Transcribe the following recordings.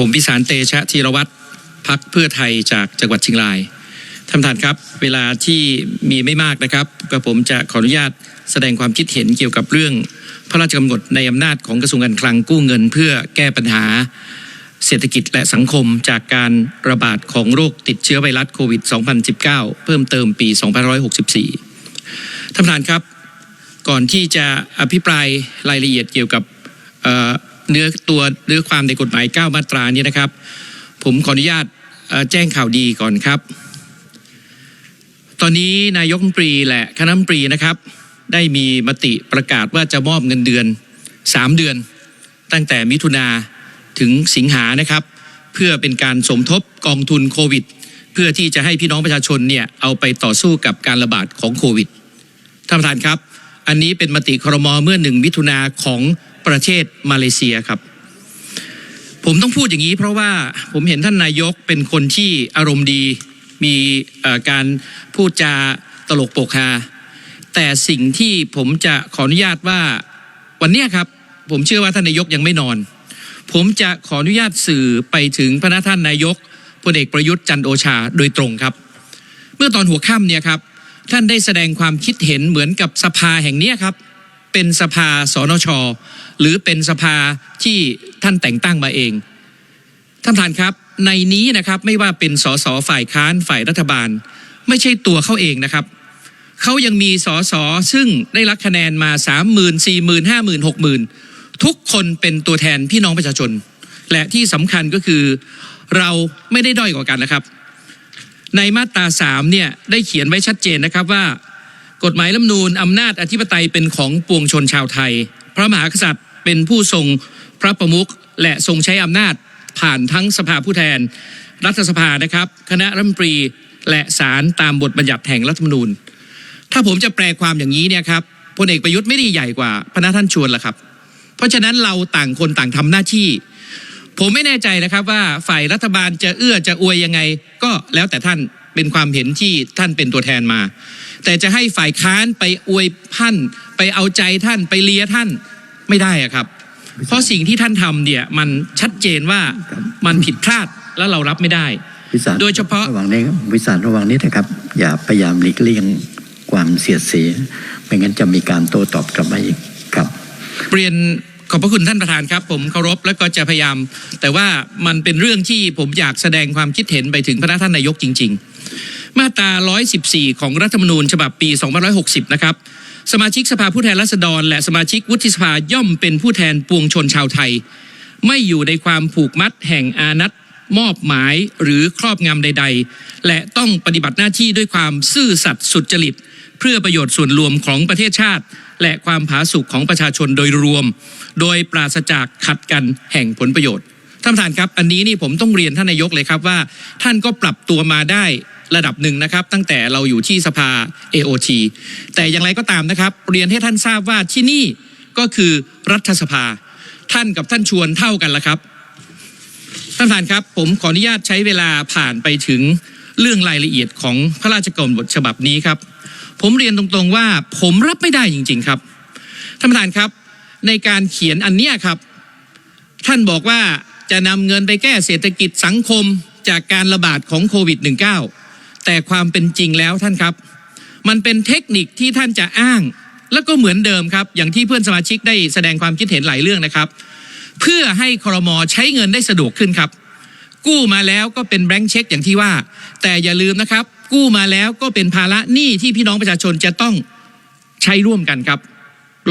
ผมพิสารเตชะธีรวัตรพักเพื่อไทยจากจังหวัดเชียงรายท่านประธานครับ เวลาที่มีไม่มากนะครับกระผมจะขออนุญาตแสดงความคิดเห็นเกี่ยวกับเรื่อง พระราชกำหนดในอำนาจของกระทรวงการคลังกู้เงิน เพื่อแก้ปัญหาเศรษฐกิจและสังคมจากการระบาดของโรคติดเชื้อไวรัสโควิด 2019 เพิ่มเติมปี 2564 ท่านประธานครับ ก่อนที่จะอภิปรายรายละเอียดเกี่ยวกับ เนื้อตัวเนื้อความในกฎหมาย 9 มาตรานี้นะครับ ผมขออนุญาตแจ้งข่าวดีก่อนครับ ตอนนี้นายกรัฐมนตรีและ คณะรัฐมนตรีนะครับ ได้มีมติประกาศว่าจะมอบเงินเดือน 3 เดือน ตั้งแต่มิถุนาถึงสิงหานะครับ เพื่อเป็นการสมทบกองทุนโควิด เพื่อที่จะให้พี่น้องประชาชนเนี่ยเอาไปต่อสู้กับการระบาดของโควิดท่านประธานครับ อันนี้เป็นมติครมเมื่อหนึ่งมิถุนาของ ประเทศมาเลเซียครับ ผมต้องพูดอย่างนี้ เพราะว่าผมเห็นท่านนายกเป็นคนที่อารมณ์ดีมีการพูดจาตลกโปกฮาแต่สิ่งที่ผมจะขออนุญาตว่าวันนี้ครับ ผมเชื่อว่าท่านนายกยังไม่นอน ผมจะขออนุญาตสื่อไปถึงพระนาท่านนายกพลเอกประยุทธ์จันโอชาโดยตรงครับ เมื่อตอนหัวค่ำเนี่ยครับ ท่านได้แสดงความคิดเห็นเหมือนกับสภาแห่งนี้ครับ เป็นสภาสนช หรือเป็นสภาที่ท่านแต่งตั้งมาเอง ท่านประธานครับในนี้นะครับไม่ว่าเป็นสสฝ่ายค้านฝ่ายรัฐบาล ไม่ใช่ตัวเขาเองนะครับเขายังมีสสซึ่งได้รับคะแนนมา 3 0 0 0 0 4 0 0 0 0 5 0 0 0 6 0 0 0 ทุกคนเป็นตัวแทนพี่น้องประชาชน และที่สำคัญก็คือเราไม่ได้ด้อยกว่ากันนะครับ ในมาตรา3เนี่ยได้เขียนไว้ชัดเจนนะครับว่า กฎหมายรัฐธรรมนูญอำนาจอธิปไตยเป็นของปวงชนชาวไทย พระมหากษัตริย์เป็นผู้ทรงพระประมุขและทรงใช้อำนาจผ่านทั้งสภาผู้แทน รัฐสภานะครับ คณะรัฐมนตรีและศาลตามบทบัญญัติแห่งรัฐธรรมนูญ ถ้าผมจะแปลความอย่างนี้เนี่ยครับพลเอกประยุทธ์ไม่ได้ใหญ่กว่าพระนาท่านชวนละครับ เพราะฉะนั้นเราต่างคนต่างทำหน้าที่ ผมไม่แน่ใจนะครับว่าฝ่ายรัฐบาลจะเอื้อจะอวยยังไง ก็แล้วแต่ท่านเป็นความเห็นที่ท่านเป็นตัวแทนมา แต่จะให้ฝ่ายค้านไปอวยท่าน ไปเอาใจท่านไปเลียท่านไม่ได้อะครับ เพราะสิ่งที่ท่านทำเนี่ยมันชัดเจนว่ามันผิดพลาดแล้วเรารับไม่ได้ วิสารโดยเฉพาะระหว่างนี้ครับวิสารระหว่างนี้นะครับ อย่าพยายามหลีกเลี่ยงความเสียดสีไม่งั้นจะมีการโต้ตอบกลับมาอีกครับเรียนขอบพระคุณท่านประธานครับ ผมเคารพแล้วก็จะพยายาม แต่ว่ามันเป็นเรื่องที่ผมอยากแสดงความคิดเห็นไปถึงพระท่านนายกจริง ๆ มาตรา 114 ของรัฐธรรมนูญฉบับปี 2560 นะครับ สมาชิกสภาผู้แทนราษฎร และสมาชิกวุฒิสภาย่อมเป็นผู้แทนปวงชนชาวไทย ไม่อยู่ในความผูกมัดแห่งอานัตมอบหมายหรือครอบงำใด ๆ และต้องปฏิบัติหน้าที่ด้วยความซื่อสัตย์สุจริต เพื่อประโยชน์ส่วนรวมของประเทศชาติ และความผาสุกของประชาชนโดยรวม โดยปราศจากขัดกันแห่งผลประโยชน์ท่านประธานครับ อันนี้นี่ผมต้องเรียนท่านนายกเลยครับว่า ท่านก็ปรับตัวมาได้ ระดับหนึ่งนะครับ ตั้งแต่เราอยู่ที่สภา AOT แต่อย่างไรก็ตามนะครับ เรียนให้ท่านทราบว่าที่นี่ก็คือรัฐสภา ท่านกับท่านชวนเท่ากันละครับท่านประธานครับ ผมขออนุญาตใช้เวลาผ่านไปถึงเรื่องรายละเอียดของพระราชกำหนดฉบับนี้ครับ ผมเรียนตรงๆว่าผมรับไม่ได้จริง ๆครับท่านประธานครับ ในการเขียนอันเนี้ยครับ ท่านบอกว่าจะนำเงินไปแก้เศรษฐกิจสังคมจากการระบาดของโควิด -19 แต่ความเป็นจริงแล้วท่านครับ มันเป็นเทคนิคที่ท่านจะอ้าง แล้วก็เหมือนเดิมครับ อย่างที่เพื่อนสมาชิกได้แสดงความคิดเห็นหลายเรื่องนะครับ เพื่อให้ครมใช้เงินได้สะดวกขึ้นครับ กู้มาแล้วก็เป็นแบงค์เช็คอย่างที่ว่า แต่อย่าลืมนะครับ กู้มาแล้วก็เป็นภาระหนี้ที่พี่น้องประชาชนจะต้องใช้ร่วมกันครับ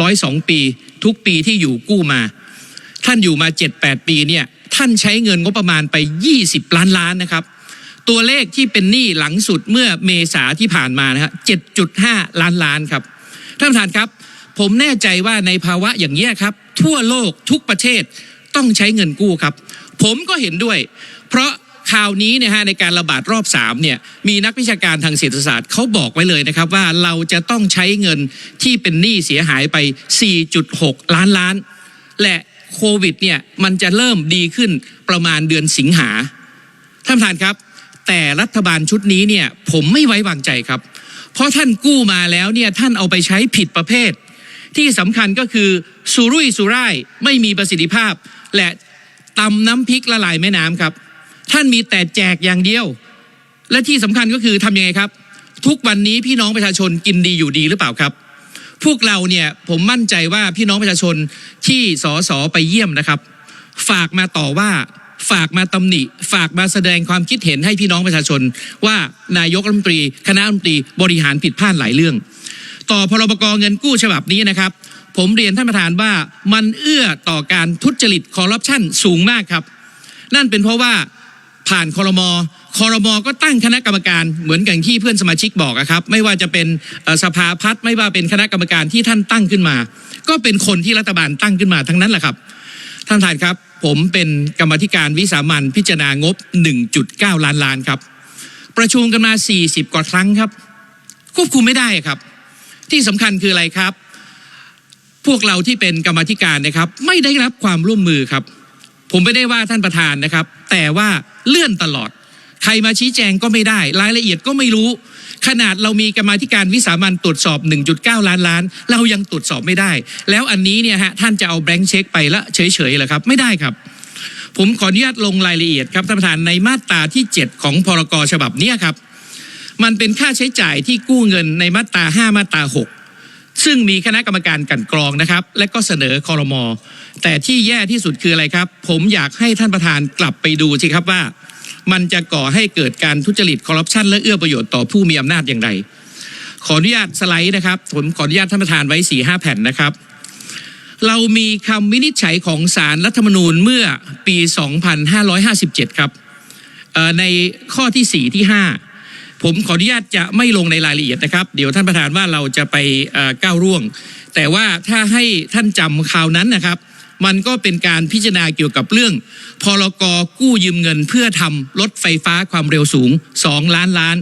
ร้อยสองปี ทุกปีที่อยู่กู้มา ท่านอยู่มา 7-8 ปีเนี่ยท่านใช้เงินงบประมาณไป 20 ล้านล้านนะครับ ตัวเลขที่เป็นหนี้หลังสุดเมื่อเมษาที่ผ่านมานะฮะ7.5 ล้านล้านครับ ท่านประธานครับ ผมแน่ใจว่าในภาวะอย่างนี้ครับ ทั่วโลกทุกประเทศต้องใช้เงินกู้ครับ ผมก็เห็นด้วย เพราะคราวนี้เนี่ยฮะในการระบาดรอบ3เนี่ยมีนักวิชาการทางเศรษฐศาสตร์เขาบอกไว้เลยนะครับว่าเราจะต้องใช้เงินที่เป็นหนี้เสียหายไป 4.6 ล้านล้าน และโควิดเนี่ยมันจะเริ่มดีขึ้นประมาณเดือนสิงหาท่านประธานครับ แต่รัฐบาลชุดนี้เนี่ยผมไม่ไว้วางใจครับ เพราะท่านกู้มาแล้วเนี่ยท่านเอาไปใช้ผิดประเภท ที่สำคัญก็คือสุรุ่ยสุร่ายไม่มีประสิทธิภาพ และตำน้ำพริกละลายแม่น้ำครับ ท่านมีแต่แจกอย่างเดียว และที่สำคัญก็คือทำยังไงครับ ทุกวันนี้พี่น้องประชาชนกินดีอยู่ดีหรือเปล่าครับ พวกเราเนี่ยผมมั่นใจว่าพี่น้องประชาชนที่สอสอไปเยี่ยมนะครับ ฝากมาต่อว่า ฝากมาตำหนิ ฝากมาแสดงความคิดเห็นให้พี่น้องประชาชน ว่านายกรัฐมนตรี คณะรัฐมนตรีบริหารผิดพลาดหลายเรื่อง ต่อพรบกเงินกู้ฉบับนี้นะครับ ผมเรียนท่านประธานว่ามันเอื้อต่อการทุจริตคอร์รัปชันสูงมากครับ นั่นเป็นเพราะว่าผ่านคอรมอคอรมอก็ตั้งคณะกรรมการเหมือนกับที่เพื่อนสมาชิกบอกอะครับ ไม่ว่าจะเป็นสภาพัฒน์ไม่ว่าเป็นคณะกรรมการที่ท่านตั้งขึ้นมา ก็เป็นคนที่รัฐบาลตั้งขึ้นมาทั้งนั้นแหละครับ ท่านประธานครับ ผมเป็นกรรมธิการวิสามันพิจารณางบ 1.9 ล้านล้านครับ ประชุมกันมา 40 กว่าครั้งครับ ควบคุมไม่ได้ครับ ที่สำคัญคืออะไรครับ พวกเราที่เป็นกรรมธิการนะครับ ไม่ได้รับความร่วมมือครับ ผมไม่ได้ว่าท่านประธานนะครับ แต่ว่าเลื่อนตลอด ใครมาชี้แจงก็ไม่ได้ รายละเอียดก็ไม่รู้ ขนาดเรามีกรรมาธิการวิสามันตรวจสอบ 1.9 ล้านล้าน เรายังตรวจสอบไม่ได้ แล้วอันนี้เนี่ยฮะท่านจะเอาแบงค์เช็คไปละเฉยๆเหรอครับไม่ได้ครับ ผมขออนุญาตลงรายละเอียดครับท่านประธานในมาตราที่ 7 ของพรกฉบับนี้ครับ มันเป็นค่าใช้จ่ายที่กู้เงินในมาตรา5มาตรา6ซึ่งมีคณะกรรมการกันกรองนะครับ และก็เสนอคอรมอแต่ที่แย่ที่สุดคืออะไรครับ ผมอยากให้ท่านประธานกลับไปดูสิครับว่า มันจะก่อให้เกิดการทุจริตคอร์รัปชันและเอื้อประโยชน์ต่อผู้มีอำนาจอย่างไร ขออนุญาตสไลด์นะครับ ผมขออนุญาตท่านประธานไว้4ีห้าแผ่นนะครับ เรามีคำวินิจฉัยของศาลรัฐธรรมนูญเมื่อปี 2557 ครับเอ่อในข้อที่ 4 ที่ 5 ผมขออนุญาตจะไม่ลงในรายละเอียดนะครับ เดี๋ยวท่านประธานว่าเราจะไปก้าวร่วง แต่ว่าถ้าให้ท่านจำข่าวนั้นนะครับ มันก็เป็นการพิจารณาเกี่ยวกับเรื่อง พรกกู้ยืมเงินเพื่อทำรถไฟฟ้าความเร็วสูง 2 ล้านล้าน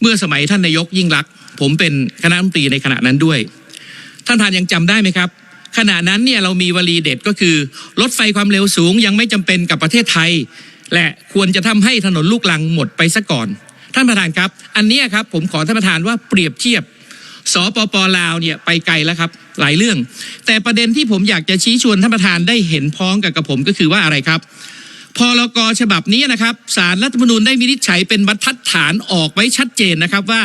เมื่อสมัยท่านนายกยิ่งรักษณ์ผมเป็นคณะรัฐมนตรีในขณะนั้นด้วย ท่านประธานยังจำได้ไหมครับ ขณะนั้นเนี่ยเรามีวลีเด็ดก็คือ รถไฟความเร็วสูงยังไม่จำเป็นกับประเทศไทย และควรจะทำให้ถนนลูกลังหมดไปซะก่อน ท่านประธานครับ อันนี้ครับผมขอท่านประธานว่าเปรียบเทียบสปปลาวเนี่ยไปไกลแล้วครับ หลายเรื่อง แต่ประเด็นที่ผมอยากจะชี้ชวนท่านประธานได้เห็นพ้องกับกับผมก็คือว่าอะไรครับพรกฉบับนี้นะครับสารรัฐธรรมนูญได้วินิจฉัยเป็นบรรทัดฐานออกไว้ชัดเจนนะครับว่า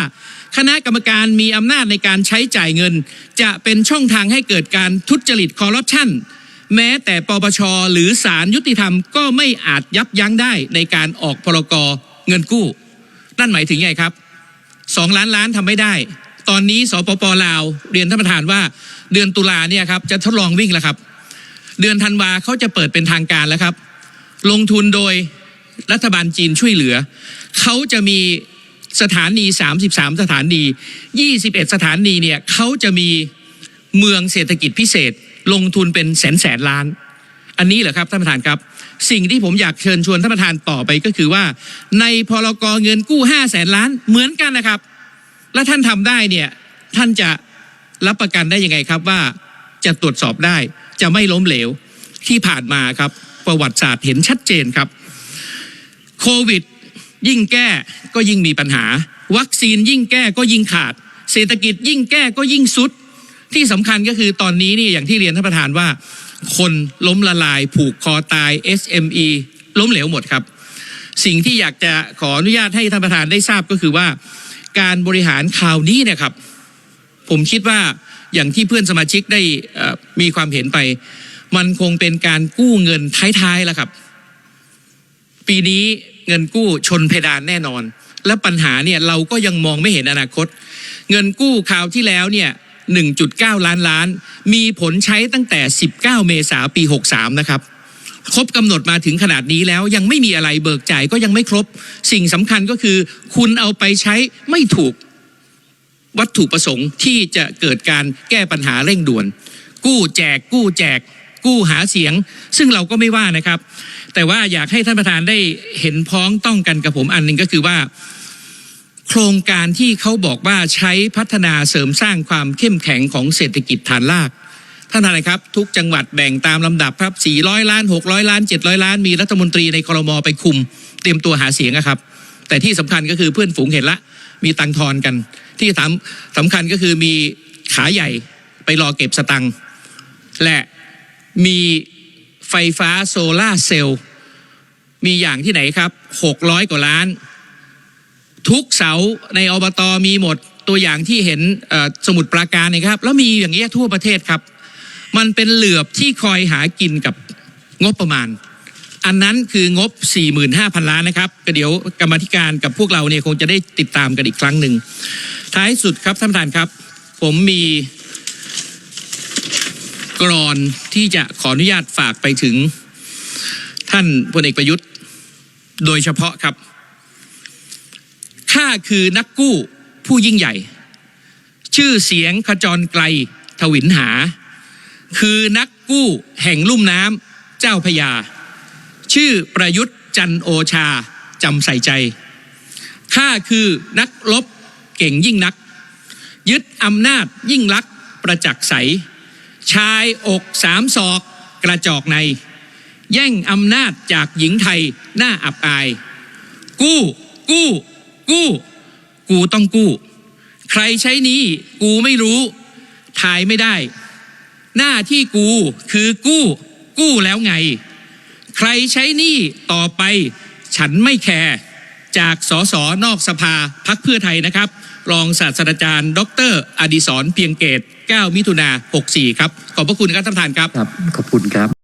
คณะกรรมการมีอำนาจในการใช้จ่ายเงิน จะเป็นช่องทางให้เกิดการทุจริตคอร์รัปชันแม้แต่ปปชหรือศาลยุติธรรมก็ไม่อาจยับยั้งได้ในการออกพรกเงินกู้ นั่นหมายถึงไงครับสองล้านล้านทำไม่ได้ ตอนนี้สปปลาวเรียนท่านประธานว่า เดือนตุลาเนี่ยครับจะทดลองวิ่งแล้วครับ เดือนธันวาเขาจะเปิดเป็นทางการแล้วครับ ลงทุนโดยรัฐบาลจีนช่วยเหลือ เขาจะมีสถานี 33 สถานี 21 สถานีเนี่ยเขาจะมีเมืองเศรษฐกิจพิเศษ ลงทุนเป็นแสนแสนล้าน อันนี้เหรอครับท่านประธานครับ สิ่งที่ผมอยากเชิญชวนท่านประธานต่อไปก็คือว่า ในพรกเงินกู้5แสนล้านเหมือนกันนะครับ และท่านทำได้เนี่ยท่านจะ รับประกันได้ยังไงครับว่าจะตรวจสอบได้จะไม่ล้มเหลวที่ผ่านมาครับ ประวัติศาสตร์เห็นชัดเจนครับโควิด ยิ่งแก้ก็ยิ่งมีปัญหา วัคซีนยิ่งแก้ก็ยิ่งขาด เศรษฐกิจยิ่งแก้ก็ยิ่งสุด ที่สำคัญก็คือตอนนี้นี่อย่างที่เรียนท่านประธานว่า คนล้มละลายผูกคอตาย SME ล้มเหลวหมดครับ สิ่งที่อยากจะขออนุญาตให้ท่านประธานได้ทราบก็คือว่า การบริหารข่าวนี้เนะครับ ผมคิดว่าอย่างที่เพื่อนสมาชิกได้มีความเห็นไป มันคงเป็นการกู้เงินท้ายๆแล้วครับ ปีนี้เงินกู้ชนเพดานแน่นอน และปัญหาเนี่ยเราก็ยังมองไม่เห็นอนาคต เงินกู้คราวที่แล้วเนี่ย 1.9 ล้านล้าน มีผลใช้ตั้งแต่ 19 เมษาปี 63 นะครับครบกำหนดมาถึงขนาดนี้แล้วยังไม่มีอะไรเบิกจ่ายก็ยังไม่ครบ สิ่งสำคัญก็คือ คุณเอาไปใช้ไม่ถูก วัตถุประสงค์ที่จะเกิดการแก้ปัญหาเร่งด่วน กู้แจก กู้แจก กู้หาเสียง ซึ่งเราก็ไม่ว่านะครับ แต่ว่าอยากให้ท่านประธานได้เห็นพ้องต้องกันกับผมอันหนึ่งก็คือว่า โครงการที่เขาบอกว่าใช้พัฒนาเสริมสร้างความเข้มแข็งของเศรษฐกิจฐานรากท่านประธานครับ ทุกจังหวัดแบ่งตามลำดับครับ 400 ล้าน 600 ล้าน 700 ล้าน มีรัฐมนตรีในครมไปคุม เตรียมตัวหาเสียงอะครับ แต่ที่สำคัญก็คือเพื่อนฝูงเห็นละ มีตังทอนกัน ที่สำสำคัญก็คือมีขาใหญ่ไปรอเก็บสตังค์และมีไฟฟ้าโซลาเซลล์มีอย่างที่ไหนครับ 600 กว่าล้าน ทุกเสาในอบตมีหมดตัวอย่างที่เห็นสมุดปราการนะครับ แล้วมีอย่างเงี้ยทั่วประเทศครับ มันเป็นเหลือบที่คอยหากินกับงบประมาณ อันนั้นคืองบ 45,000 ล้านนะครับก็เดี๋ยวกรรมธิการกับพวกเราเนี่ยคงจะได้ติดตามกันอีกครั้งหนึ่ง ท้ายสุดครับท่านประธานครับ ผมมีกรอนที่จะขออนุญาตฝากไปถึง ท่านพลเอกประยุทธ์ โดยเฉพาะครับ ข้าคือนักกู้ผู้ยิ่งใหญ่ ชื่อเสียงขจรไกลทวินหา คือนักกู้แห่งลุ่มน้ำเจ้าพยา ชื่อประยุทธ์จันโอชาจำใส่ใจข้าคือนักลบเก่งยิ่งนัก ยึดอำนาจยิ่งลักษ์ประจักษ์ใส ชายอกสามศอกกระจอกใน แย่งอำนาจจากหญิงไทยหน้าอับอาย กู้ กู้ กู้ กูต้องกู้ ใครใช้นี้กูไม่รู้ ทายไม่ได้ หน้าที่กูคือกู้ กู้แล้วไง ใครใช้หนี้ต่อไปฉันไม่แคร์จากสสนอกสภาพักเพื่อไทยนะครับ รองศาสตราจารย์ ดร อดิศรเพียงเกต 9 มิถุนา64 ครับ ขอบพระคุณครับท่านประธานครับ ครับ ขอบคุณครับ